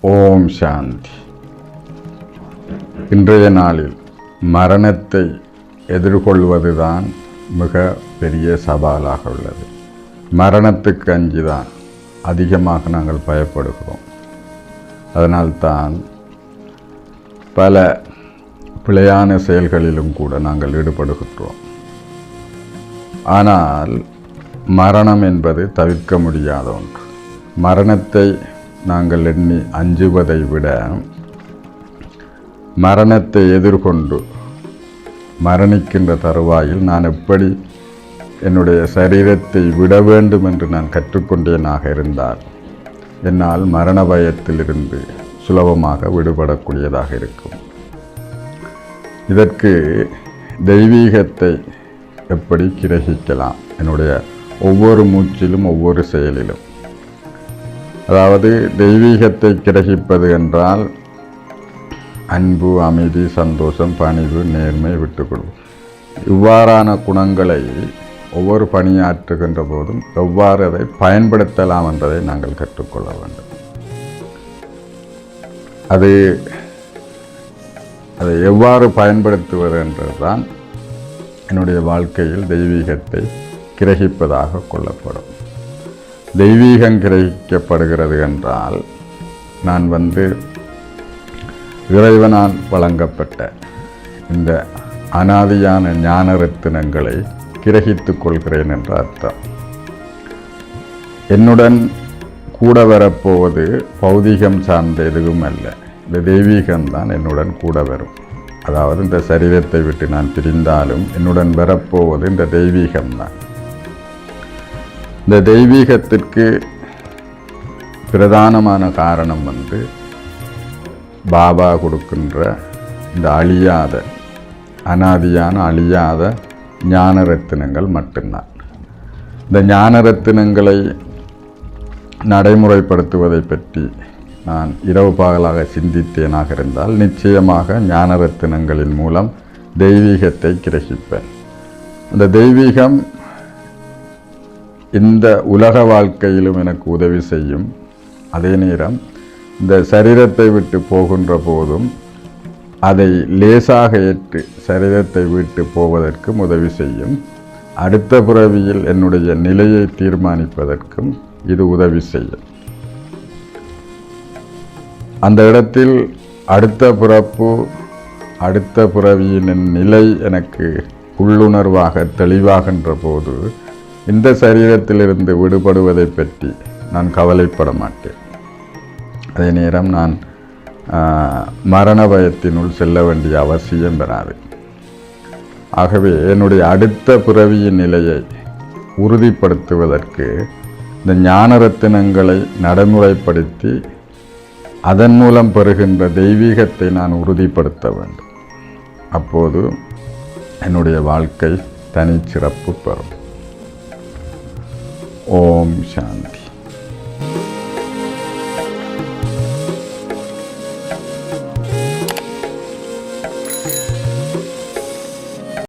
ஓம் சாந்தி. இன்றைய நாளில் மரணத்தை எதிர்கொள்வதுதான் மிக பெரிய சவாலாக உள்ளது. மரணத்துக்கு அஞ்சுதான் அதிகமாக நாங்கள் பயப்படுகிறோம். அதனால்தான் பல பிழையான செயல்களிலும் கூட நாங்கள் ஈடுபடுகின்றோம். ஆனால் மரணம் என்பது தவிர்க்க முடியாத ஒன்று. மரணத்தை நாங்கள் எண்ணி அஞ்சுவதை விட மரணத்தை எதிர்கொண்டு மரணிக்கின்ற தருவாயில் நான் எப்படி என்னுடைய சரீரத்தை விட வேண்டும் என்று நான் கற்றுக்கொண்டேனாக இருந்தால் என்னால் மரண பயத்திலிருந்து சுலபமாக விடுபடக்கூடியதாக இருக்கும். இதற்கு தெய்வீகத்தை எப்படி கிரகிக்கலாம்? என்னுடைய ஒவ்வொரு மூச்சிலும் ஒவ்வொரு செயலிலும். அதாவது தெய்வீகத்தை கிரகிப்பது என்றால் அன்பு அமைதி சந்தோஷம் பணிவு நேர்மை விட்டுக்கொள்வு இவ்வாறான குணங்களை ஒவ்வொரு பணியாற்றுகின்ற போதும் எவ்வாறு அதை பயன்படுத்தலாம் என்பதை நாங்கள் கற்றுக்கொள்ள வேண்டும். அது அதை எவ்வாறு பயன்படுத்துவது என்றதுதான் என்னுடைய வாழ்க்கையில் தெய்வீகத்தை கிரகிப்பதாக கொள்ளப்படும். தெய்வீகம் கிரகிக்கப்படுகிறது என்றால் நான் வந்து இறைவனால் வழங்கப்பட்ட இந்த அனாதியான ஞான ரத்தினங்களை கிரகித்துக் கொள்கிறேன் என்ற அர்த்தம். என்னுடன் கூட வரப்போவது பௌதிகம் சார்ந்த எதுவும் அல்ல. இந்த தெய்வீகம்தான் என்னுடன் கூட வரும். அதாவது இந்த சரீரத்தை விட்டு நான் பிரிந்தாலும் என்னுடன் வரப்போவது இந்த தெய்வீகம்தான் இந்த தெய்வீகத்திற்கு பிரதானமான காரணம் வந்து பாபா கொடுக்கின்ற இந்த அழியாத அனாதியான அழியாத ஞான ரத்தினங்கள் மட்டும்தான். இந்த ஞான ரத்தினங்களை நடைமுறைப்படுத்துவதை பற்றி நான் இரவு பகலாக சிந்தித்தேனாக இருந்தால் நிச்சயமாக ஞான ரத்தினங்களின் மூலம் தெய்வீகத்தை கிரகிப்பேன். அந்த தெய்வீகம் இந்த உலக வாழ்க்கையிலும் எனக்கு உதவி செய்யும். அதே நேரம் இந்த சரீரத்தை விட்டு போகின்ற போதும் அதை லேசாக ஏற்று சரீரத்தை விட்டு போவதற்கும் உதவி செய்யும். அடுத்த பிறவியில் என்னுடைய நிலையை தீர்மானிப்பதற்கும் இது உதவி செய்யும். அந்த இடத்தில் அடுத்த பிறப்பு அடுத்த பிறவியின் நிலை எனக்கு உள்ளுணர்வாக தெளிவாகின்ற போது இந்த சரீரத்திலிருந்து விடுபடுவதை பற்றி நான் கவலைப்பட மாட்டேன். அதே நேரம் நான் மரண பயத்தினுள் செல்ல வேண்டிய அவசியம் பெறாது ஆகவே என்னுடைய அடுத்த பிறவியின் நிலையை உறுதிப்படுத்துவதற்கு இந்த ஞான ரத்தினங்களை நடைமுறைப்படுத்தி அதன் மூலம் பெறுகின்ற தெய்வீகத்தை நான் உறுதிப்படுத்த வேண்டும். அப்போது என்னுடைய வாழ்க்கை தனிச்சிறப்பு பெறும். ஓம் சாந்தி.